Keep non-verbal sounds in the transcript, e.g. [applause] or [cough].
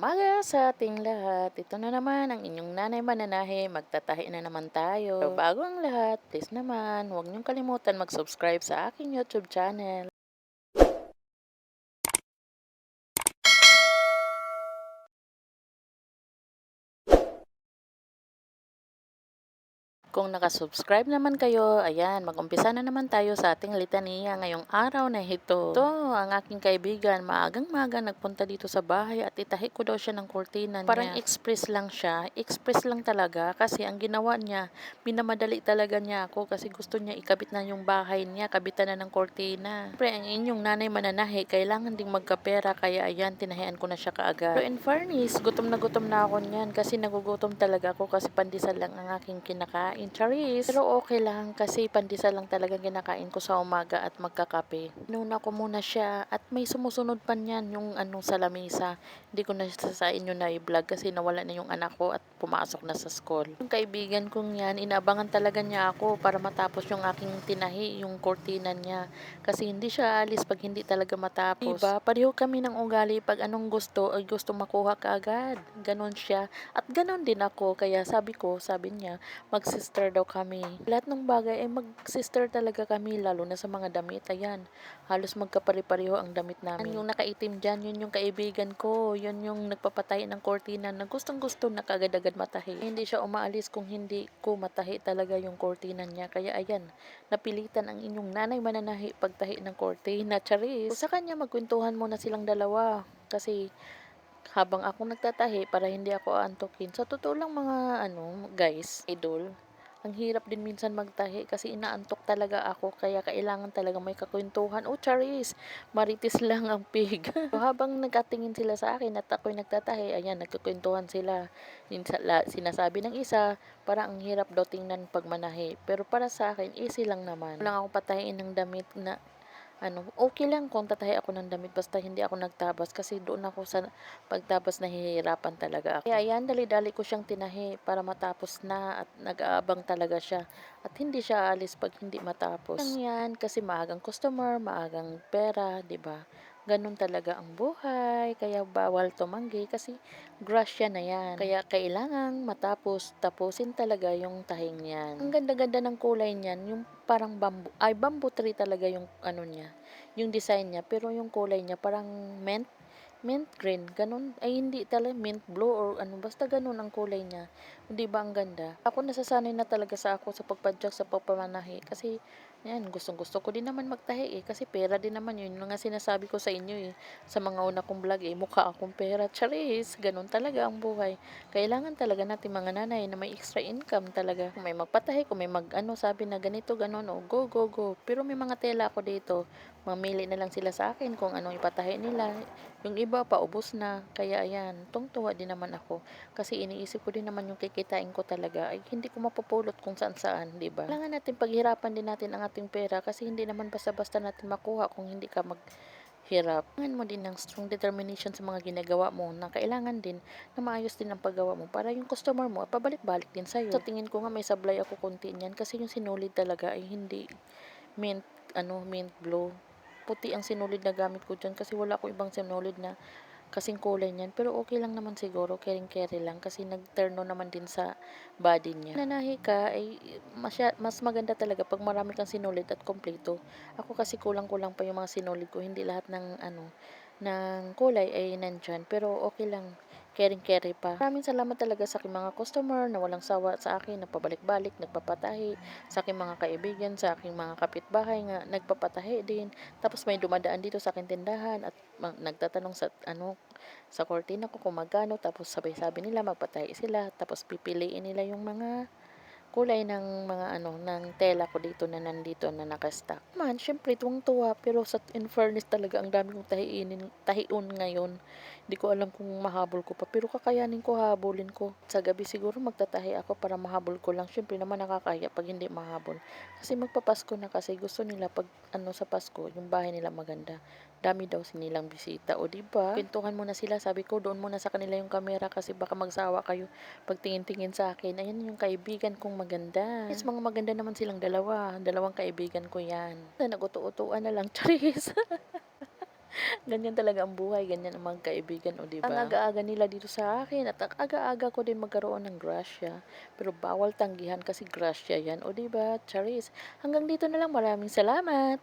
umaga sa ating lahat. Ito na naman ang inyong nanay mananahe. Magtatahi na naman tayo. Pero bago ang lahat, please naman, huwag niyong kalimutan mag-subscribe sa aking YouTube channel. Kung nakasubscribe naman kayo, ayan, mag-umpisa na naman tayo sa ating litania ngayong araw na ito. Ito, ang aking kaibigan, maagang-maga nagpunta dito sa bahay at itahi ko daw siya ng kurtina niya. Parang express lang siya, express lang talaga kasi ang ginawa niya, minamadali talaga niya ako kasi gusto niya ikabit na yung bahay niya, kabitan na ng kurtina. Siyempre, ang inyong nanay mananahi, kailangan ding magkapera kaya ayan, tinahian ko na siya kaagad. Pero in fairness, gutom na gutom na ako niyan kasi nagugutom talaga ako kasi pandesal lang ang aking kinakain. Charis. Pero okay lang kasi pandesal lang talaga kinakain ko sa umaga at magkakape. Inuna ko muna siya at may sumusunod pa niyan yung anong sa lamesa. Hindi ko na sa inyo na i-vlog kasi nawala na yung anak ko at pumasok na sa school. Yung kaibigan kong yan, inaabangan talaga niya ako para matapos yung aking tinahi, yung kortina niya. Kasi hindi siya alis pag hindi talaga matapos. Diba? Pareho kami ng ugali pag anong gusto ay gusto makuha kaagad. Ganon siya. At ganon din ako. Kaya sabi ko, sabi niya, mag-sister daw kami. Lahat ng bagay ay mag-sister talaga kami, lalo na sa mga damit. Ayan, halos magkapare-pareho ang damit namin. Yung nakaitim dyan, yun yung kaibigan ko. Yun yung nagpapatay ng kortina na gustong gusto na kagad-agad matahi. Hindi siya umaalis kung hindi ko matahi talaga yung kortina niya. Kaya ayan, napilitan ang inyong nanay mananahi pagtahi ng kortina. Charis. Sa kanya magkwentuhan muna silang dalawa. Kasi habang ako nagtatahi para hindi ako aantukin. Sa totoo lang mga ano, guys, idol, ang hirap din minsan magtahi kasi inaantok talaga ako kaya kailangan talaga may kakwentuhan. Oh, Charis, maritis [laughs] lang ang pig. so, [laughs] habang nagkatingin sila sa akin at ako'y nagtatahi, ayan, nagkakwentuhan sila. Sinasabi ng isa, parang ang hirap daw tingnan pag manahi. Pero para sa akin, easy lang naman. Wala ako patahiin ng damit na ano, okay lang kung tatahi ako ng damit basta hindi ako nagtabas kasi doon ako sa pagtabas nahihirapan talaga ako. Kaya ayan, dali-dali ko siyang tinahi para matapos na at nag-aabang talaga siya. At hindi siya alis pag hindi matapos. Lang yan kasi maagang customer, maagang pera, 'di ba? Ganun talaga ang buhay, kaya bawal tumanggi kasi grasya na yan. Kaya kailangan matapos, tapusin talaga yung tahing niyan. Ang ganda-ganda ng kulay niyan, yung parang bamboo, ay bamboo tree talaga yung ano niya, yung design niya. Pero yung kulay niya parang mint, mint green, ganun. Ay hindi talaga mint blue or ano, basta ganun ang kulay niya. Hindi ba ang ganda? Ako nasasanay na talaga sa ako sa pagpadyak sa pagpamanahi kasi yan, gustong gusto ko din naman magtahi eh kasi pera din naman yun. Yung nga sinasabi ko sa inyo eh sa mga una kong vlog eh mukha akong pera. Charis, ganun talaga ang buhay. Kailangan talaga natin mga nanay na may extra income talaga. Kung may magpatahi, kung may mag ano sabi na ganito, ganun, oh, go, go, go. Pero may mga tela ako dito. Mamili na lang sila sa akin kung anong ipatahi nila. Yung iba, paubos na. Kaya ayan, tungtuwa din naman ako. Kasi iniisip ko din naman yung kikitain ko talaga. Ay, hindi ko mapupulot kung saan saan, di ba? Kailangan natin paghirapan din natin ang ating pera kasi hindi naman basta-basta natin makuha kung hindi ka mag hirap. Kailangan mo din ng strong determination sa mga ginagawa mo na kailangan din na maayos din ang paggawa mo para yung customer mo pabalik-balik din sa'yo. Sa tingin ko nga may sablay ako konti niyan kasi yung sinulid talaga ay hindi mint, ano, mint blue. Puti ang sinulid na gamit ko dyan kasi wala ko ibang sinulid na kasing kulay niyan. Pero okay lang naman siguro, caring-carry lang kasi nag-turno naman din sa body niya. Nanahi ka ay masya, mas maganda talaga pag marami kang sinulid at kompleto. Ako kasi kulang-kulang pa yung mga sinulid ko, hindi lahat ng ano ng kulay ay nandyan. Pero okay lang, caring-carry pa. Maraming salamat talaga sa aking mga customer na walang sawa sa akin, nagpabalik-balik, nagpapatahi, sa aking mga kaibigan, sa aking mga kapitbahay nga nagpapatahi din. Tapos may dumadaan dito sa aking tindahan at nagtatanong sa ano sa kortina ko kung magkano tapos sabay-sabi nila magpatahi sila tapos pipiliin nila yung mga kulay ng mga ano ng tela ko dito na nandito na nakastock. Man, syempre tuwang-tuwa pero sa in talaga ang dami kong tahiinin, tahiun ngayon. Hindi ko alam kung mahabol ko pa pero kakayanin ko habulin ko. Sa gabi siguro magtatahi ako para mahabol ko lang. Syempre naman nakakaya pag hindi mahabol. Kasi magpapasko na kasi gusto nila pag ano sa Pasko, yung bahay nila maganda. Dami daw sinilang bisita o di ba? Pintuhan muna sila, sabi ko doon muna sa kanila yung camera kasi baka magsawa kayo pagtingin-tingin sa akin. Ayan yung kaibigan kong maganda. Yes, mga maganda naman silang dalawa. Dalawang kaibigan ko yan. Na nagutu-utuan na lang, [laughs] Charis. Ganyan talaga ang buhay, ganyan ang mga kaibigan, o 'di ba? Ang aga-aga nila dito sa akin at ang aga-aga ko din magkaroon ng grasya. Pero bawal tanggihan kasi grasya 'yan, o 'di ba? Charis. Hanggang dito na lang, maraming salamat.